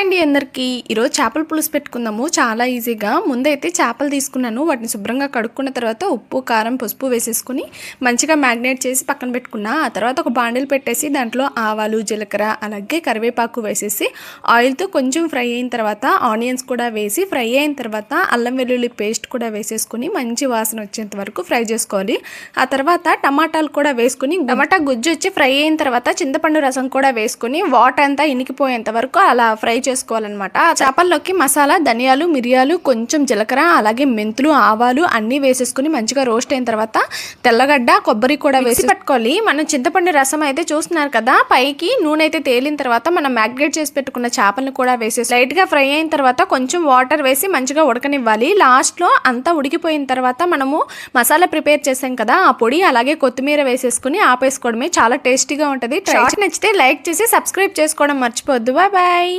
అండి అందరికీ ఈరోజు చేపల పులుసు పెట్టుకుందాము. చాలా ఈజీగా. ముందైతే చేపలు తీసుకున్నాను. వాటిని శుభ్రంగా కడుక్కున్న తర్వాత ఉప్పు కారం పసుపు వేసేసుకుని మంచిగా మ్యాగ్నేట్ చేసి పక్కన పెట్టుకున్నా. ఆ తర్వాత ఒక బాండిల్ పెట్టేసి దాంట్లో ఆవాలు జీలకర్ర అలాగే కరివేపాకు వేసేసి ఆయిల్తో కొంచెం ఫ్రై అయిన తర్వాత ఆనియన్స్ కూడా వేసి ఫ్రై అయిన తర్వాత అల్లం వెల్లుల్లి పేస్ట్ కూడా వేసేసుకుని మంచి వాసన వచ్చేంత వరకు ఫ్రై చేసుకోవాలి. ఆ తర్వాత టమాటాలు కూడా వేసుకుని టమాటా గుజ్జు వచ్చి ఫ్రై అయిన తర్వాత చింతపండు రసం కూడా వేసుకుని వాటర్ అంతా ఇనికిపోయేంత వరకు అలా ఫ్రై చేసుకోవాలన్నమాట. ఆ చేపల్లోకి మసాలా ధనియాలు మిరియాలు కొంచెం జీలకర్ర అలాగే మెంతులు ఆవాలు అన్నీ వేసేసుకుని మంచిగా రోస్ట్ అయిన తర్వాత తెల్లగడ్డ కొబ్బరి కూడా వేసి పట్టుకోవాలి. మనం చింతపండు రసం అయితే చూస్తున్నారు కదా పైకి నూనె అయితే తేలిన తర్వాత మనం మ్యాగ్నేట్ చేసి పెట్టుకున్న చేపలను కూడా వేసేసి లైట్గా ఫ్రై అయిన తర్వాత కొంచెం వాటర్ వేసి మంచిగా ఉడకనివ్వాలి. లాస్ట్లో అంతా ఉడికిపోయిన తర్వాత మనము మసాలా ప్రిపేర్ చేసాం కదా ఆ పొడి అలాగే కొత్తిమీర వేసేసుకుని ఆపేసుకోవడమే చాలా టేస్టీగా ఉంటుంది. ట్రై నచ్చితే లైక్ చేసి సబ్స్క్రైబ్ చేసుకోవడం మర్చిపోద్దు బాయ్ బాయ్